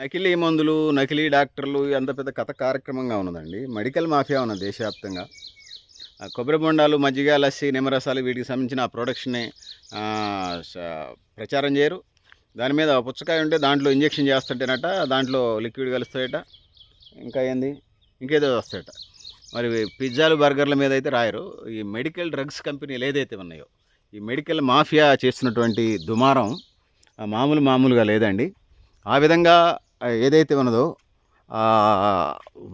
నకిలీ మందులు నకిలీ డాక్టర్లు ఎంత పెద్ద కథ కార్యక్రమంగా ఉన్నదండి. మెడికల్ మాఫియా ఉన్నది దేశవ్యాప్తంగా. ఆ కొబ్బరి బొండాలు మజ్జిగ లస్సి నిమ్మరసాలు వీటికి సంబంధించిన ఆ ప్రొడక్షన్ని ప్రచారం చేయరు. దాని మీద పుచ్చకాయ ఉంటే దాంట్లో ఇంజెక్షన్ చేస్తుంటేనట దాంట్లో లిక్విడ్ కలుస్తాయట. ఇంకా ఏంది? ఇంకేదో వస్తాయట. మరి పిజ్జాలు బర్గర్ల మీద అయితే రాయరు. ఈ మెడికల్ డ్రగ్స్ కంపెనీలు ఏదైతే ఉన్నాయో ఈ మెడికల్ మాఫియా చేస్తున్నటువంటి దుమారం మామూలు మామూలుగా లేదండి. ఆ విధంగా ఏదైతే ఉన్నదో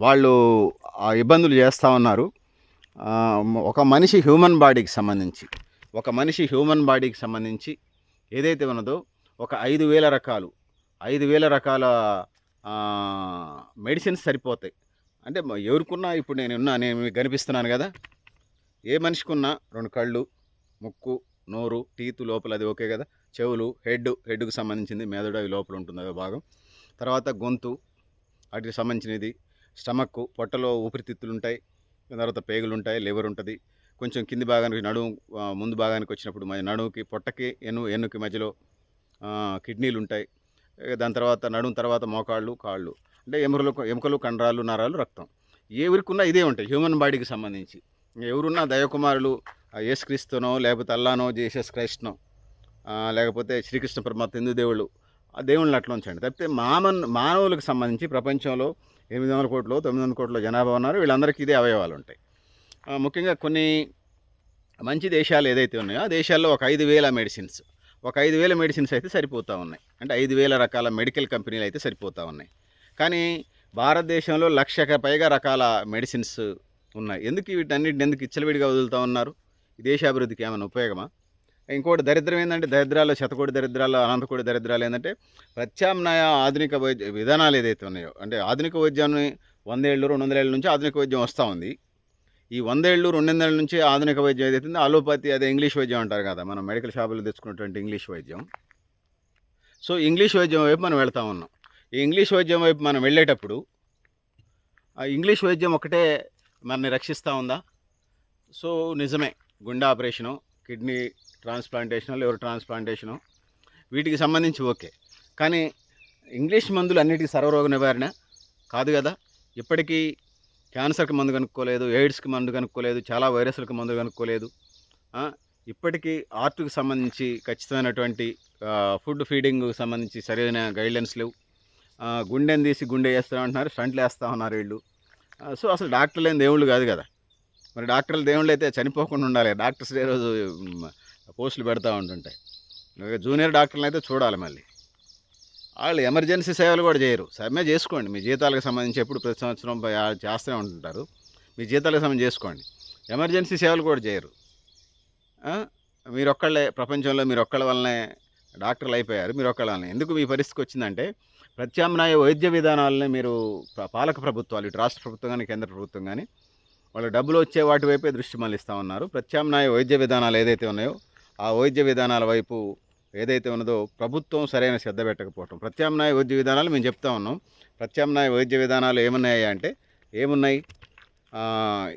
వాళ్ళు ఆ ఇబ్బందులు చేస్తూ ఉన్నారు. ఒక మనిషి హ్యూమన్ బాడీకి సంబంధించి ఒక మనిషి హ్యూమన్ బాడీకి సంబంధించి ఏదైతే ఉన్నదో ఒక ఐదు వేల రకాలు ఐదు వేల రకాల మెడిసిన్స్ సరిపోతాయి. అంటే ఎవరికున్నా ఇప్పుడు నేను ఉన్నా నేను మీకు కనిపిస్తున్నాను కదా. ఏ మనిషికి ఉన్నా రెండు కళ్ళు ముక్కు నోరు టీత్ లోపల అది ఓకే కదా. చెవులు హెడ్ హెడ్కు సంబంధించింది మెదడు అవి లోపల ఉంటుంది అదో భాగం. తర్వాత గొంతు వాటికి సంబంధించినది. స్టమక్ పొట్టలో ఊపిరితిత్తులు ఉంటాయి తర్వాత పేగులు ఉంటాయి లివర్ ఉంటుంది కొంచెం కింది భాగానికి నడుము ముందు భాగానికి వచ్చినప్పుడు మన నడుముకి పొట్టకి ఎన్ను ఎన్నుకి మధ్యలో కిడ్నీలు ఉంటాయి దాని తర్వాత నడుము తర్వాత మోకాళ్ళు కాళ్ళు. అంటే ఎముకలు ఎముకలు కండరాలు నరాలు రక్తం. ఎవరికున్నా ఇదే ఉంటాయి హ్యూమన్ బాడీకి సంబంధించి. ఎవరున్నా దైవకుమారులు ఏసుక్రీస్తునో యేసుక్రీస్తునో లేకపోతే అల్లానో జీసస్ క్రైస్ట్నో లేకపోతే శ్రీకృష్ణ పరమాత్మ హిందూ దేవుళ్ళు దేవుళ్ళని అట్లా ఉంచండి. తప్పితే మామన్ మానవులకు సంబంధించి ప్రపంచంలో ఎనిమిది వందల కోట్లు తొమ్మిది వందల కోట్ల జనాభా ఉన్నారు. వీళ్ళందరికీ ఇదే అవయవాలు ఉంటాయి. ముఖ్యంగా కొన్ని మంచి దేశాలు ఏదైతే ఉన్నాయో ఆ దేశాల్లో ఒక ఐదు వేల మెడిసిన్స్ ఒక ఐదు వేల మెడిసిన్స్ అయితే సరిపోతూ ఉన్నాయి. అంటే ఐదు వేల రకాల మెడికల్ కంపెనీలు అయితే సరిపోతూ ఉన్నాయి. కానీ భారతదేశంలో లక్షకు పైగా రకాల మెడిసిన్స్ ఉన్నాయి. ఎందుకు వీటన్నిటిని ఎందుకు ఇచ్చలవిడిగా వదులుతూ ఉన్నారు? ఈ దేశాభివృద్ధికి ఏమైనా ఉపయోగమా? ఇంకోటి దరిద్రం ఏంటంటే దరిద్రాలు శతకోటి దరిద్రాలు అనంతకోటి దరిద్రాలు ఏంటంటే ప్రత్యామ్నాయ ఆధునిక వైద్య విధానాలు ఏదైతే ఉన్నాయో అంటే ఆధునిక వైద్యాన్ని వందేళ్ళు రెండు వందల ఏళ్ళ నుంచి ఆధునిక వైద్యం వస్తూ ఉంది. ఈ వందేళ్ళు రెండు వందల నుంచి ఆధునిక వైద్యం ఏదైతే ఉందో అలోపతి అదే ఇంగ్లీష్ వైద్యం అంటారు కదా మనం మెడికల్ షాపులో తెచ్చుకున్నటువంటి ఇంగ్లీష్ వైద్యం. సో ఇంగ్లీష్ వైద్యం వైపు మనం వెళ్తా ఉన్నాం. ఈ ఇంగ్లీష్ వైద్యం వైపు మనం వెళ్ళేటప్పుడు ఆ ఇంగ్లీష్ వైద్యం ఒకటే మనని రక్షిస్తూ ఉందా? సో నిజమే. గుండె ఆపరేషను కిడ్నీ ట్రాన్స్ప్లాంటేషనో లివర్ ట్రాన్స్ప్లాంటేషనో వీటికి సంబంధించి ఓకే. కానీ ఇంగ్లీష్ మందులు అన్నిటికీ సర్వరోగ నివారణ కాదు కదా. ఇప్పటికీ క్యాన్సర్కి మందు కనుక్కోలేదు ఎయిడ్స్కి మందు కనుక్కోలేదు చాలా వైరస్లకు మందు కనుక్కోలేదు. ఇప్పటికీ ఆర్ట్కి సంబంధించి ఖచ్చితమైనటువంటి ఫుడ్ ఫీడింగ్ సంబంధించి సరైన గైడ్లైన్స్ లేవు. గుండెని తీసి గుండె వేస్తామంటున్నారు స్టంట్లు వేస్తా ఉన్నారు వీళ్ళు సో అసలు డాక్టర్లు ఏం దేవుళ్ళు కాదు కదా. మరి డాక్టర్లు దేవుళ్ళు అయితే చనిపోకుండా ఉండాలి. డాక్టర్స్ ఏ రోజు పోస్టులు పెడతా ఉంటుంటాయి ఇక జూనియర్ డాక్టర్లు అయితే చూడాలి మళ్ళీ. వాళ్ళు ఎమర్జెన్సీ సేవలు కూడా చేయరు. సమ్మె చేసుకోండి. మీ జీతాలకు సంబంధించి ఎప్పుడు ప్రతి సంవత్సరం చేస్తూనే ఉంటుంటారు. మీ జీతాలకు సంబంధించి చేసుకోండి. ఎమర్జెన్సీ సేవలు కూడా చేయరు. మీరు ఒక్కళ్ళే ప్రపంచంలో మీరు ఒక్కళ్ళ వల్లనే డాక్టర్లు అయిపోయారు. మీరు ఒక్కళ్ళ వల్లనే. ఎందుకు మీ పరిస్థితికి వచ్చిందంటే ప్రత్యామ్నాయ వైద్య విధానాలని మీరు పాలక ప్రభుత్వాలు ఇటు రాష్ట్ర ప్రభుత్వం కానీ కేంద్ర ప్రభుత్వం కానీ వాళ్ళు డబ్బులు వచ్చే వాటి వైపే దృష్టి మళ్ళిస్తూ ఉన్నారు. ప్రత్యామ్నాయ వైద్య విధానాలు ఏదైతే ఉన్నాయో ఆ వైద్య విధానాల వైపు ఏదైతే ఉన్నదో ప్రభుత్వం సరైన శ్రద్ధ పెట్టకపోవటం. ప్రత్యామ్నాయ వైద్య విధానాలు మేము చెప్తా ఉన్నాం. ప్రత్యామ్నాయ వైద్య విధానాలు ఏమున్నాయి అంటే ఏమున్నాయి?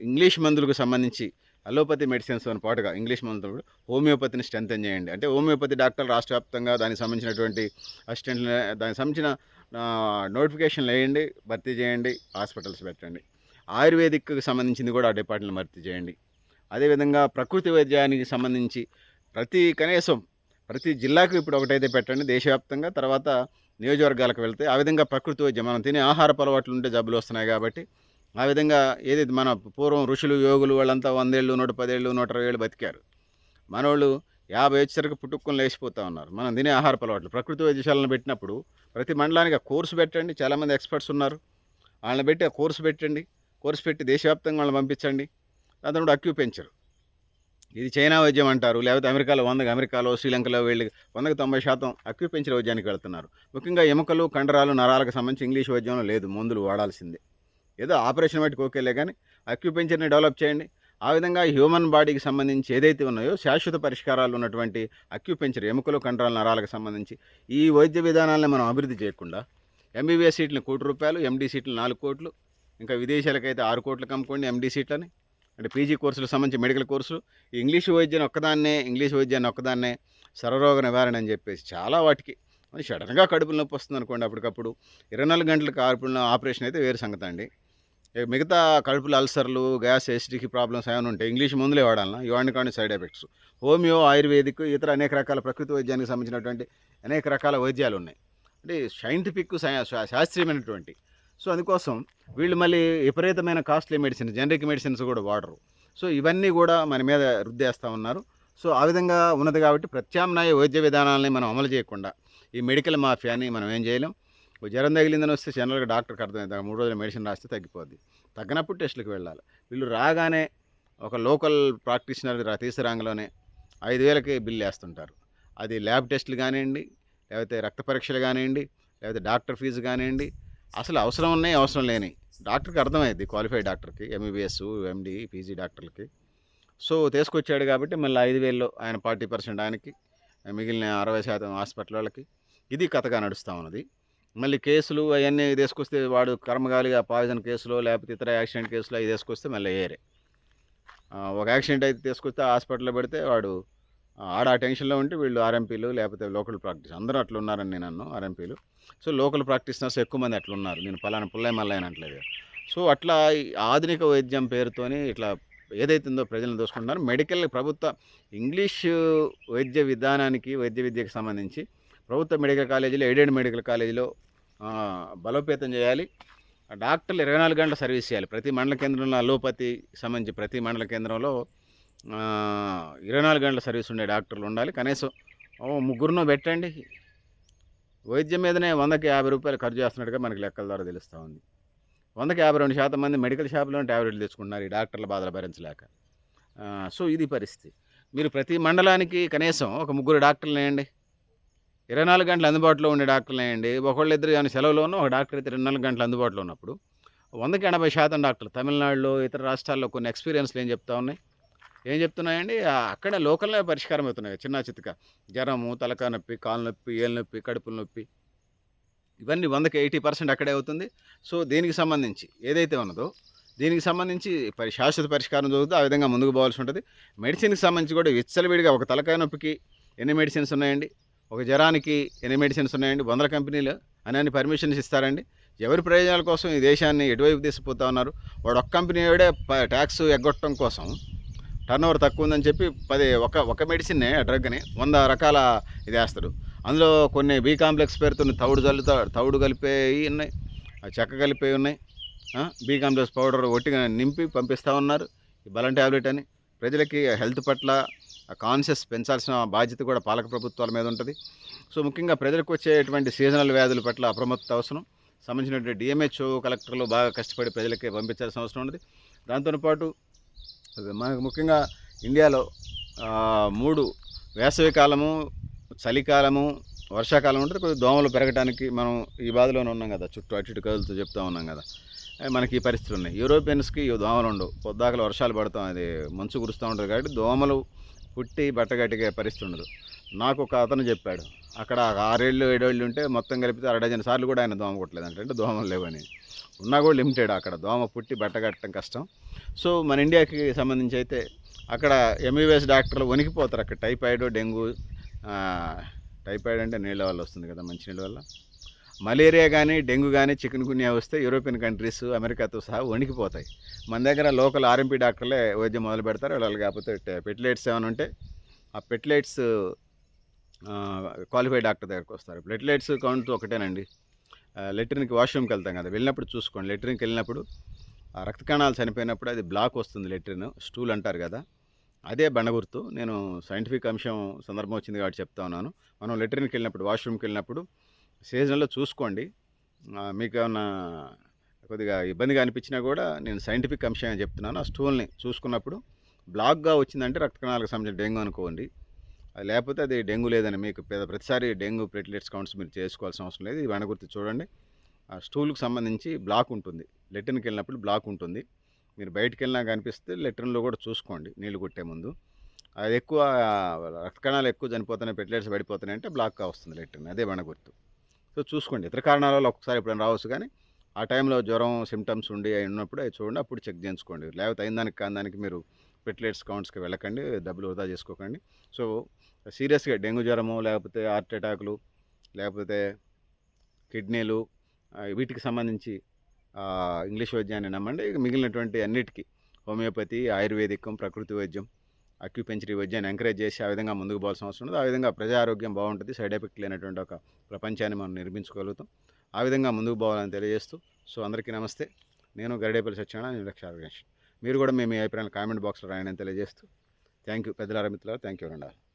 ఇంగ్లీష్ మందులకు సంబంధించి అలోపతి మెడిసిన్స్ అని పాటుగా ఇంగ్లీష్ మందులు హోమియోపతిని స్ట్రెంథెన్ చేయండి. అంటే హోమియోపతి డాక్టర్లు రాష్ట్ర వ్యాప్తంగా దానికి సంబంధించినటువంటి అసిస్టెంట్లు దానికి సంబంధించిన నోటిఫికేషన్లు వేయండి భర్తీ చేయండి హాస్పిటల్స్ పెట్టండి. ఆయుర్వేదిక్కి సంబంధించింది కూడా ఆ డిపార్ట్మెంట్ భర్తీ చేయండి. అదేవిధంగా ప్రకృతి వైద్యానికి సంబంధించి ప్రతి కనీసం ప్రతి జిల్లాకు ఇప్పుడు ఒకటైతే పెట్టండి దేశవ్యాప్తంగా తర్వాత నియోజకవర్గాలకు వెళ్తే ఆ విధంగా ప్రకృతి వైద్యం మనం తినే ఆహారపు అలవాట్లు ఉంటే జబ్బులు వస్తున్నాయి కాబట్టి ఆ విధంగా ఏదైతే మన పూర్వం ఋషులు యోగులు వాళ్ళంతా వందేళ్ళు నూట పదేళ్ళు నూట ఇరవై ఏళ్ళు బతికారు. మనోళ్ళు యాభై వచ్చేసరికి పుట్టుకొని లేచిపోతూ ఉన్నారు. మనం తినే ఆహారపు అలవాట్లు ప్రకృతి వైద్యశాలను పెట్టినప్పుడు ప్రతి మండలానికి ఆ కోర్సు పెట్టండి చాలామంది ఎక్స్పర్ట్స్ ఉన్నారు. వాళ్ళని పెట్టి ఆ కోర్సు పెట్టండి కోర్సు పెట్టి దేశవ్యాప్తంగా వాళ్ళని పంపించండి. దాంతో కూడా అక్యూపెంచర్ ఇది చైనా వైద్యం అంటారు లేకపోతే అమెరికాలో వందకి అమెరికాలో శ్రీలంకలో వెళ్ళి వందకి తొంభై శాతం అక్యూపెంచర్ వైద్యానికి వెళ్తున్నారు. ముఖ్యంగా ఎముకలు కండరాలు నరాలకు సంబంధించి ఇంగ్లీష్ వైద్యంలో లేదు మందులు వాడాల్సిందే. ఏదో ఆపరేషన్ బట్టి ఓకేలే కానీ అక్యుపెంచర్ని డెవలప్ చేయండి. ఆ విధంగా హ్యూమన్ బాడీకి సంబంధించి ఏదైతే ఉన్నాయో శాశ్వత పరిష్కారాలు ఉన్నటువంటి అక్యుపెంచర్ ఎముకలు కండరాల నరాలకు సంబంధించి ఈ వైద్య విధానాలను మనం అభివృద్ధి చేయకుండా ఎంబీబీఎస్ సీట్లు కోటి రూపాయలు ఎండీ సీట్లు నాలుగు కోట్లు ఇంకా విదేశాలకైతే ఆరు కోట్లు కమ్ముకోండి ఎండీ సీట్లని. అంటే పీజీ కోర్సులకు సంబంధించి మెడికల్ కోర్సులు ఈ ఇంగ్లీష్ వైద్యం ఒక్కదాన్నే ఇంగ్లీష్ వైద్యాన్ని ఒక్కదాన్నే సర్వరోగ నివారణ అని చెప్పేసి చాలా వాటికి సడన్గా కడుపు నొప్పి వస్తుంది అనుకోండి అప్పటికప్పుడు ఇరవై నాలుగు గంటల కడుపులో ఆపరేషన్ అయితే వేరే సంగతి అండి. మిగతా కడుపులో అల్సర్లు గ్యాస్ ఎసిడిటీ ప్రాబ్లమ్స్ ఏమైనా ఉంటాయి ఇంగ్లీష్ మందులే వాడాలన్నా ఇవన్నీ కానీ సైడ్ ఎఫెక్ట్స్. హోమియో ఆయుర్వేదిక్ ఇతర అనేక రకాల ప్రకృతి వైద్యానికి సంబంధించినటువంటి అనేక రకాల వైద్యాలు ఉన్నాయి. అంటే సైంటిఫిక్ శాస్త్రీయమైనటువంటి సో అందుకోసం వీళ్ళు మళ్ళీ విపరీతమైన కాస్ట్లీ మెడిసిన్స్ జనరిక్ మెడిసిన్స్ కూడా వాడరు. సో ఇవన్నీ కూడా మన మీద రుద్దేస్తూ ఉన్నారు. సో ఆ విధంగా ఉన్నది కాబట్టి ప్రత్యామ్నాయ వైద్య విధానాలని మనం అమలు చేయకుండా ఈ మెడికల్ మాఫియాని మనం ఏం చేయలేం. ఓ జ్వరం తగిలిందని వస్తే జనరల్గా డాక్టర్కి అర్థమైంది మూడు రోజులు మెడిసిన్ రాస్తే తగ్గిపోద్ది. తగ్గినప్పుడు టెస్టులకు వెళ్ళాలి. వీళ్ళు రాగానే ఒక లోకల్ ప్రాక్టీషనర్ రా తీసుకురాంగలోనే ఐదు వేలకి బిల్లు వేస్తుంటారు. అది ల్యాబ్ టెస్టులు కానివ్వండి లేకపోతే రక్త పరీక్షలు కానివ్వండి లేకపోతే డాక్టర్ ఫీజు కానివ్వండి అసలు అవసరం ఉన్నాయి అవసరం లేని. డాక్టర్కి అర్థమైంది క్వాలిఫైడ్ డాక్టర్కి ఎంబీబీఎస్ ఎండి పీజీ డాక్టర్లకి. సో తీసుకొచ్చాడు కాబట్టి మళ్ళీ ఐదు వేల్లో ఆయన ఫార్టీ పర్సెంట్ ఆయనకి మిగిలిన అరవై శాతం హాస్పిటల్ వాళ్ళకి. ఇది కథగా నడుస్తూ ఉన్నది. మళ్ళీ కేసులు అవన్నీ తీసుకొస్తే వాడు కర్మగాలిగా పాయిజన్ కేసులో లేకపోతే ఇతర యాక్సిడెంట్ కేసులో అవి తీసుకొస్తే మళ్ళీ ఏరే. ఒక యాక్సిడెంట్ అయితే తీసుకొస్తే హాస్పిటల్లో పెడితే వాడు ఆడ ఆ టెన్షన్లో ఉంటే వీళ్ళు ఆర్ఎంపీలు లేకపోతే లోకల్ ప్రాక్టీస్ అందరూ అట్లా ఉన్నారని నేను అన్ను ఆర్ఎంపీలు. సో లోకల్ ప్రాక్టీషనర్స్ ఎక్కువ మంది అట్లా ఉన్నారు. నేను పలానా పుల్లయ్య మల్లయ్య అనట్లేదు. సో అట్లా ఈ ఆధునిక వైద్యం పేరుతోని ఇట్లా ఏదైతుందో ఉందో ప్రజలను దోసుకుంటున్నారు. మెడికల్ ప్రభుత్వ ఇంగ్లీష్ వైద్య విధానానికి వైద్య విద్యకు సంబంధించి ప్రభుత్వ మెడికల్ కాలేజీలో ఎయిడెడ్ మెడికల్ కాలేజీలో బలోపేతం చేయాలి. డాక్టర్లు ఇరవై నాలుగు గంటల సర్వీస్ చేయాలి. ప్రతి మండల కేంద్రంలో అలోపతి సంబంధించి ప్రతి మండల కేంద్రంలో ఇరవై నాలుగు గంటల సర్వీస్ ఉండే డాక్టర్లు ఉండాలి. కనీసం ఓ ముగ్గురునో పెట్టండి. వైద్యం మీదనే వందకి యాభై రూపాయలు ఖర్చు చేస్తున్నట్టుగా మనకి లెక్కల ద్వారా తెలుస్తూ ఉంది. వందకి యాభై రెండు శాతం మంది మెడికల్ షాప్లో ట్యాబ్లెట్లు తెచ్చుకుంటున్నారు. ఈ డాక్టర్ల బాధలు భరించలేక. సో ఇది పరిస్థితి. మీరు ప్రతి మండలానికి కనీసం ఒక ముగ్గురు డాక్టర్లు వేయండి. ఇరవై నాలుగు గంటలు అందుబాటులో ఉండే డాక్టర్లు వేయండి. ఒకళ్ళు ఇద్దరు కానీ సెలవులోనూ ఒక డాక్టర్ అయితే రెండు నాలుగు గంటలు అందుబాటులో ఉన్నప్పుడు వందకి ఎనభై శాతం డాక్టర్లు తమిళనాడులో ఇతర రాష్ట్రాల్లో కొన్ని ఎక్స్పీరియన్స్లు ఏం చెప్తా ఉన్నాయి. ఏం చెప్తున్నాయండి? అక్కడ లోకల్లో పరిష్కారం అవుతున్నాయి. చిన్న చితక. జ్వరము తలక నొప్పి కాలు నొప్పి ఏలు నొప్పి కడుపుల నొప్పి. ఇవన్నీ వందకి ఎయిటీ పర్సెంట్ అక్కడే అవుతుంది. సో దీనికి సంబంధించి ఏదైతే ఉన్నదో దీనికి సంబంధించి పరి శాశ్వత పరిష్కారం జరుగుతుంది. ఆ విధంగా ముందుకు పోవాల్సి ఉంటుంది. మెడిసిన్కి సంబంధించి కూడా విచ్చలవిడిగా ఒక తలకాయ నొప్పికి ఎన్ని మెడిసిన్స్ ఉన్నాయండి? ఒక జ్వరానికి ఎన్ని మెడిసిన్స్ ఉన్నాయండి? వందల కంపెనీలు అని అని పర్మిషన్స్ ఇస్తారండి. ఎవరి ప్రయోజనాల కోసం ఈ దేశాన్ని ఎటువైపు తీసుకుపోతా ఉన్నారు? వాడు ఒక్క కంపెనీ వాడే ప- ట్యాక్స్ ఎగ్గొట్టడం కోసం టర్న్ ఓవర్ తక్కువ ఉందని చెప్పి పది ఒక ఒక మెడిసిన్నే ఆ డ్రగ్ని వంద రకాల ఇది వేస్తాడు అందులో కొన్ని బీ కాంప్లెక్స్ పేరుతో తౌడు జల్లుతా తౌడు కలిపేవి ఉన్నాయి. చెక్క కలిపేవి ఉన్నాయి. బీ కాంప్లెక్స్ పౌడర్ ఒట్టిగా నింపి పంపిస్తూ ఉన్నారు. ఈ బలం ట్యాబ్లెట్ అని. ప్రజలకి హెల్త్ పట్ల కాన్షియస్ పెంచాల్సిన బాధ్యత కూడా పాలక ప్రభుత్వాల మీద ఉంటుంది. సో ముఖ్యంగా ప్రజలకు వచ్చేటువంటి సీజనల్ వ్యాధుల పట్ల అప్రమత్త అవసరం. సంబంధించినటువంటి డిఎంహెచ్ఓ కలెక్టర్లు బాగా కష్టపడి ప్రజలకి పంపించాల్సిన అవసరం ఉంది దాంతోపాటు మనకు ముఖ్యంగా ఇండియాలో మూడు వేసవి కాలము చలికాలము వర్షాకాలం ఉంటుంది కొద్దిగా దోమలు పెరగడానికి మనం ఈ బాధలోనే ఉన్నాం కదా చుట్టూ అటు ఇటు కదులుతూ చెప్తా ఉన్నాం కదా. మనకి ఈ పరిస్థితులు ఉన్నాయి. యూరోపియన్స్కి ఈ దోమలు ఉండవు. పొద్దాకలు వర్షాలు పడతాం అది మంచు కురుస్తూ ఉంటుంది కాబట్టి దోమలు పుట్టి బట్టగట్టిగా పరిస్థితి ఉండదు. నాకు ఒక అతను చెప్పాడు అక్కడ ఆరేళ్ళు ఏడేళ్ళు ఉంటే మొత్తం కలిపితే అర డజన్ సార్లు కూడా ఆయన దోమ కొట్టలేదు అంటే దోమలు లేవని. ఉన్నా కూడా లిమిటెడ్ అక్కడ. దోమ పుట్టి బట్టగట్టడం కష్టం. సో మన ఇండియాకి సంబంధించి అయితే అక్కడ ఎంబీబీఎస్ డాక్టర్లు వణికిపోతారు. అక్కడ టైఫాయిడ్ డెంగ్యూ టైఫాయిడ్ అంటే నీళ్ళ వల్ల వస్తుంది కదా మంచి నీళ్ళ వల్ల. మలేరియా కానీ డెంగ్యూ కానీ చికెన్ గున్యా వస్తే యూరోపియన్ కంట్రీస్ అమెరికాతో సహా వణికిపోతాయి. మన దగ్గర లోకల్ ఆర్ఎంపీ డాక్టర్లే వైద్యం మొదలు పెడతారు. వాళ్ళు కాకపోతే పెట్లైట్స్ ఏమైనా ఉంటే ఆ పెట్లైట్స్ క్వాలిఫైడ్ డాక్టర్ దగ్గరకు వస్తారు. ప్లేట్లెట్స్ కౌంట్ ఒకటేనండి. లెట్రిన్కి వాష్రూమ్కి వెళ్తాం కదా వెళ్ళినప్పుడు చూసుకోండి. లెట్రిన్కి వెళ్ళినప్పుడు ఆ రక్త కణాలు చనిపోయినప్పుడు అది బ్లాక్ వస్తుంది లెట్రిన్ స్టూల్ అంటారు కదా అదే బండగుర్తు నేను సైంటిఫిక్ అంశం సందర్భం వచ్చింది కాబట్టి చెప్తా ఉన్నాను. మనం లెట్రిన్కి వెళ్ళినప్పుడు వాష్రూమ్కి వెళ్ళినప్పుడు సీజన్లో చూసుకోండి. మీకు ఏమన్నా కొద్దిగా ఇబ్బందిగా అనిపించినా కూడా నేను సైంటిఫిక్ అంశం చెప్తున్నాను. ఆ స్టూల్ని చూసుకున్నప్పుడు బ్లాక్గా వచ్చిందంటే రక్త కణాలకు సంబంధించిన డెంగ్యూ అనుకోండి. లేకపోతే అది డెంగ్యూ లేదని మీకు పెద్ద- ప్రతిసారి డెంగ్యూ ప్లేట్లెట్స్ కౌంట్స్ మీరు చేసుకోవాల్సిన అవసరం లేదు. ఇది వెనగుర్తి చూడండి. ఆ స్టూల్కి సంబంధించి బ్లాక్ ఉంటుంది. లెట్రిన్కి వెళ్ళినప్పుడు బ్లాక్ ఉంటుంది. మీరు బయటికి వెళ్ళినా కనిపిస్తే లెట్రిన్లో కూడా చూసుకోండి. నీళ్ళు కొట్టే ముందు. అది ఎక్కువ రక్త కణాలు ఎక్కువ చనిపోతున్నాయి ప్లేట్లెట్స్ పడిపోతున్నాయి అంటే బ్లాక్గా వస్తుంది లెట్రిన్. అదే వెనగుర్తు సో చూసుకోండి. ఇతర కారణాల వల్ల ఒకసారి ఎప్పుడైనా రావచ్చు కానీ ఆ టైంలో జ్వరం సిమ్టమ్స్ ఉండి అవి ఉన్నప్పుడు అవి చూడండి. అప్పుడు చెక్ చేయించుకోండి. లేకపోతే అయిన దానికి కాని దానికి మీరు ప్లేట్లెట్స్ కౌంట్స్కి వెళ్ళకండి డబ్బులు వృధా చేసుకోకండి. సో సీరియస్గా డెంగ్యూ జ్వరము లేకపోతే హార్ట్ అటాకులు లేకపోతే కిడ్నీలు వీటికి సంబంధించి ఇంగ్లీష్ వైద్యాన్ని నమ్మండి. మిగిలినటువంటి అన్నిటికీ హోమియోపతి ఆయుర్వేదికం ప్రకృతి వైద్యం అక్యుపెంచరీ వైద్యాన్ని ఎంకరేజ్ చేసి ఆ విధంగా ముందుకు పోవాల్సిన అవసరం ఉంది. ఆ విధంగా ప్రజా ఆరోగ్యం బాగుంటుంది. సైడ్ ఎఫెక్ట్ లేనటువంటి ఒక ప్రపంచాన్ని మనం నిర్మించుకోగలుగుతాం. ఆ విధంగా ముందుకు పోవాలని తెలియజేస్తూ సో అందరికీ నమస్తే. నేను గరిడేపల్లి సత్యనారాయణ నేను ఆరోగ్యం మీరు కూడా మేము మీ అభిప్రాయాలు కామెంట్ బాక్స్లో రాయని తెలియజేస్తూ. Thank you. పెద్దల మిత్రులారా థ్యాంక్ యూ రండి